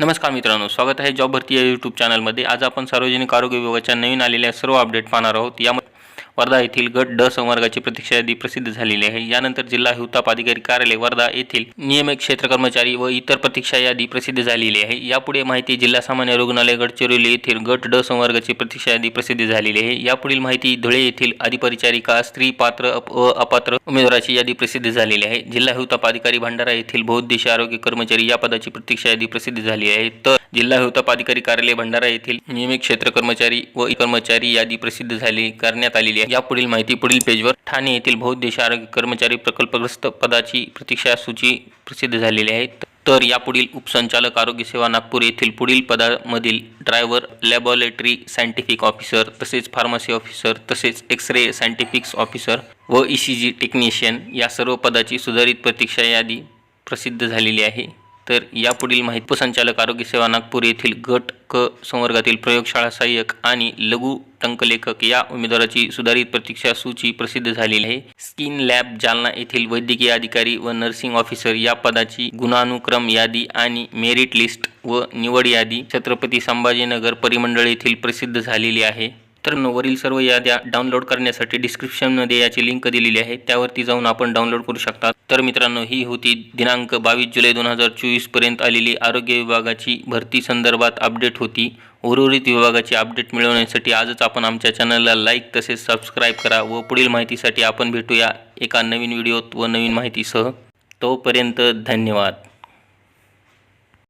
नमस्कार मित्रांनो स्वागत आहे जॉब भरती या यूट्यूब चॅनलमध्ये आज आपण सार्वजनिक आरोग्य विभागाच्या नवीन आलेल्या सर्व अपडेट पाहणार आहोत. यामध्ये वर्धा येथील गट ड संवर्गाची प्रतीक्षा यादी प्रसिद्ध झालेली आहे. यानंतर जिल्हा हिवताप अधिकारी कार्यालय वर्धा येथील नियमित क्षेत्र कर्मचारी व इतर प्रतीक्षा यादी प्रसिद्ध झालेली आहे. यापुढे माहिती जिल्हा सामान्य रुग्णालय गडचिरोली येथील गट ड संवर्गाची प्रतीक्षा यादी प्रसिद्ध झालेली आहे. यापुढील माहिती धुळे येथील अधिपरिचारिका स्त्री पात्र व अपात्र उमेदवाराची यादी प्रसिद्ध झालेली आहे. जिल्हा हिवताप अधिकारी भंडारा येथील बहुद्देशीय आरोग्य कर्मचारी या पदाची प्रतीक्षा यादी प्रसिद्ध झाली आहे. तर जिल्हा हिवताप अधिकारी कार्यालय भंडारा येथील नियमित क्षेत्र कर्मचारी व कर्मचारी यादी प्रसिद्ध झाली करण्यात आलेली आहे. यापुढील माहिती पुढील पेजवर ठाणे येथील बहुउद्देशीय आरोग्य कर्मचारी प्रकल्पग्रस्त पदाची प्रतीक्षा सूची प्रसिद्ध झालेली आहे. तर यापुढील उपसंचालक आरोग्य सेवा नागपूर येथील पुढील पदामधील ड्रायव्हर लॅबॉरेटरी सायंटिफिक ऑफिसर तसेच फार्मसी ऑफिसर तसेच एक्स रे सायंटिफिक्स ऑफिसर व ई सी जी टेक्निशियन या सर्व पदाची सुधारित प्रतीक्षा यादी प्रसिद्ध झालेली आहे. तर यापुढील माहिती उपसंचालक आरोग्य सेवा नागपूर येथील गट क संवर्गातील प्रयोगशाळा सहाय्यक आणि लघु टंकलेखक या उमेदवाराची सुधारित प्रतीक्षा सूची प्रसिद्ध झालेली आहे. स्किन लॅब जालना येथील वैद्यकीय अधिकारी व नर्सिंग ऑफिसर या पदाची गुणानुक्रम यादी आणि मेरिट लिस्ट व निवड यादी छत्रपती संभाजीनगर परिमंडळ येथील प्रसिद्ध झालेली आहे. तर वरील सर्व याद्या डाउनलोड करण्यासाठी डिस्क्रिप्शनमध्ये याची लिंक दिलेली आहे. त्यावरती जाऊन आपण डाउनलोड करू शकता. तर मित्रांनो ही होती दिनांक बावीस जुलै दोन हजार चोवीसपर्यंत आलेली आरोग्य विभागाची भरती संदर्भात अपडेट होती. उर्वरित विभागाची अपडेट मिळवण्यासाठी आजच आपण आमच्या चॅनलला लाईक तसेच सबस्क्राईब करा व पुढील माहितीसाठी आपण भेटूया एका नवीन व्हिडिओत व नवीन माहितीसह. तोपर्यंत धन्यवाद.